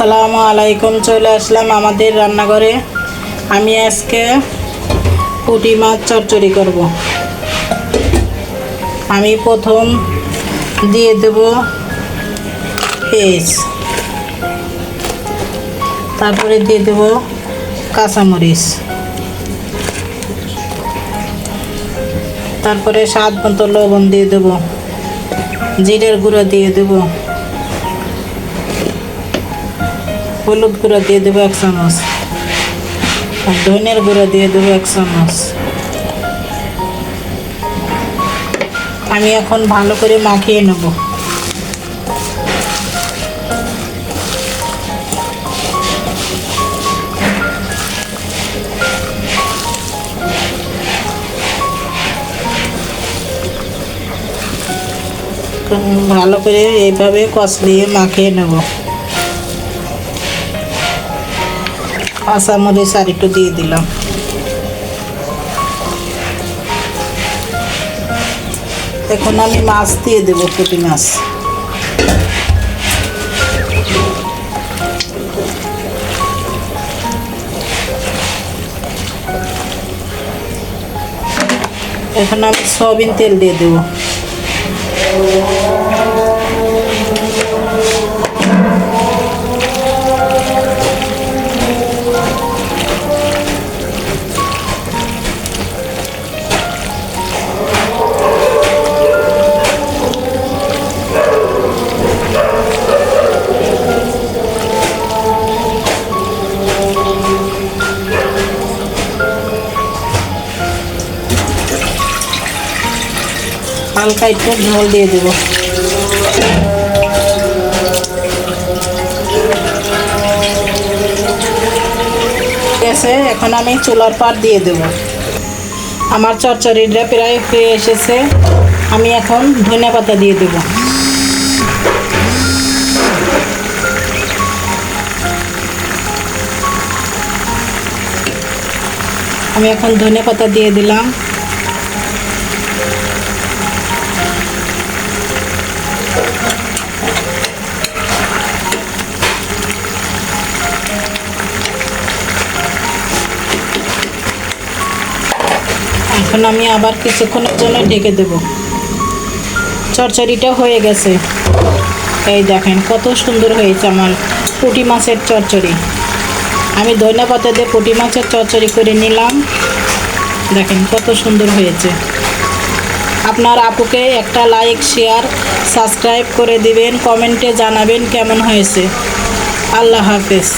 আসসালামু আলাইকুম, চলে আসলাম আমাদের রান্নাঘরে। আমি আজকে পুঁটি মাছ চচ্চড়ি করব। আমি প্রথম দিয়ে দেব পেঁয়াজ। তারপরে দিয়ে দেব কাঁচামরিচ। তারপরে স্বাদ মতো লবণ দিয়ে দেব। জিরের গুঁড়ো দিয়ে দেবো। হলুদ গুঁড়ো দিয়ে দেবো এক চামচ আর ধনের গুঁড়ো দিয়ে দেবো এক চামচ আমি এখন ভালো করে মাখিয়ে নেব। ভালো করে এইভাবে কষলিয়ে মাখিয়ে নেব। কাঁচামরিচ আর একটু দিয়ে দিলাম। এখন আমি মাছ দিয়ে দেবো, পুঁটি মাছ। এখন আমি সয়াবিন তেল দিয়ে দেবো। হালকা একটু ঝোল দিয়ে দেবো। গেছে এখন আমি চুলার পার দিয়ে দেবো। আমার চচ্চড়িটা প্রায় হয়ে এসেছে। আমি এখন ধনে পাতা দিয়ে দেবো। আমি এখন ধনে পাতা দিয়ে দিলাম। এখন আমি আবার কিছুক্ষণের জন্য ঢেকে দেব। চরচড়িটা হয়ে গেছে। এই দেখেন, কত সুন্দর হয়েছে আমার পুঁটি মাছের চরচড়ি। আমি ধনে পাতা দিয়ে পুঁটি মাছের চরচড়ি করে নিলাম। দেখেন, কত সুন্দর হয়েছে। আপনার আপুকে একটা লাইক শেয়ার সাবস্ক্রাইব করে দিবেন, কমেন্টে জানাবেন কেমন হয়েছে। আল্লাহ হাফেজ।